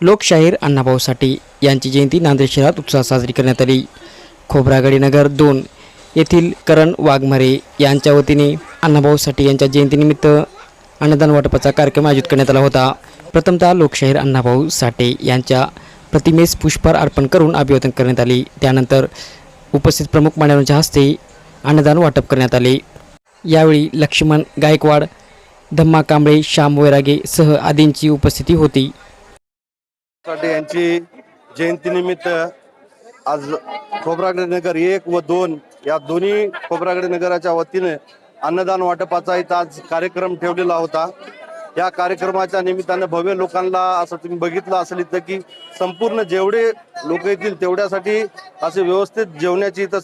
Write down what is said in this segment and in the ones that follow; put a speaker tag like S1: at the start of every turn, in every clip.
S1: लोकशाहीर अण्णाभाऊ साठे यांची जयंती नांदेड शहरात उत्साहात साजरी करण्यात आली. खोब्रागडी नगर दोन येथील करण वाघमारे यांच्या वतीने अण्णाभाऊ साठे यांच्या जयंतीनिमित्त अन्नदान वाटपाचा कार्यक्रम आयोजित करण्यात आला होता. प्रथमतः लोकशाहीर अण्णाभाऊ साठे यांच्या प्रतिमेस पुष्पहार अर्पण करून अभिवादन करण्यात आले. त्यानंतर उपस्थित प्रमुख मान्यवरांच्या हस्ते अन्नदान वाटप करण्यात आले. यावेळी लक्ष्मण गायकवाड धम्मा कांबळे श्याम वैरागे सह आदींची उपस्थिती होती.
S2: साठे यांची जयंतीनिमित्त आज खोब्रागडे नगर एक व दोन या दोन्ही खोब्रागडे नगराच्या वतीने अन्नदान वाटपाचा इथं आज कार्यक्रम ठेवलेला होता. या कार्यक्रमाच्या निमित्तानं भव्य लोकांना असं तुम्ही बघितलं असेल इथं की संपूर्ण जेवढे लोक येतील तेवढ्यासाठी असे व्यवस्थित जेवण्याची इथं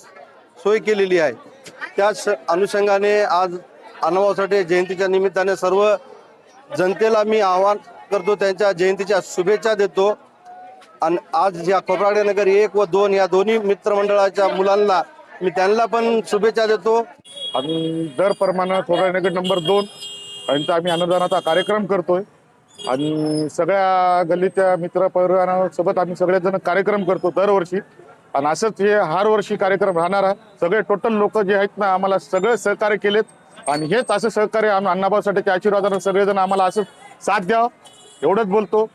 S2: सोय केलेली आहे. त्याच अनुषंगाने आज अण्णाभाऊ साठे जयंतीच्या निमित्ताने सर्व जनतेला मी आव्हान करतो त्यांच्या जयंतीच्या शुभेच्छा देतो. आणि आज या कोपराडे नगर एक व दोन या दोन्ही मित्रमंडळाच्या मुलांना मी त्यांना पण शुभेच्छा देतो.
S3: आणि दर प्रमाणे नगर नंबर दोन यांचा आम्ही अन्नदानाचा कार्यक्रम करतोय. आणि सगळ्या गल्लीच्या मित्र परिवारासोबत आम्ही सगळेजण कार्यक्रम करतो दरवर्षी. आणि असंच हे हर वर्षी कार्यक्रम राहणार आहे. सगळे टोटल लोक जे आहेत ना आम्हाला सगळे सहकार्य केलेत. आणि हेच असं सहकार्य आम्ही अण्णाभाऊसाठीच्या आशीर्वादानं सगळेजण आम्हाला असं साथ द्यावं. एवढंच बोलतो.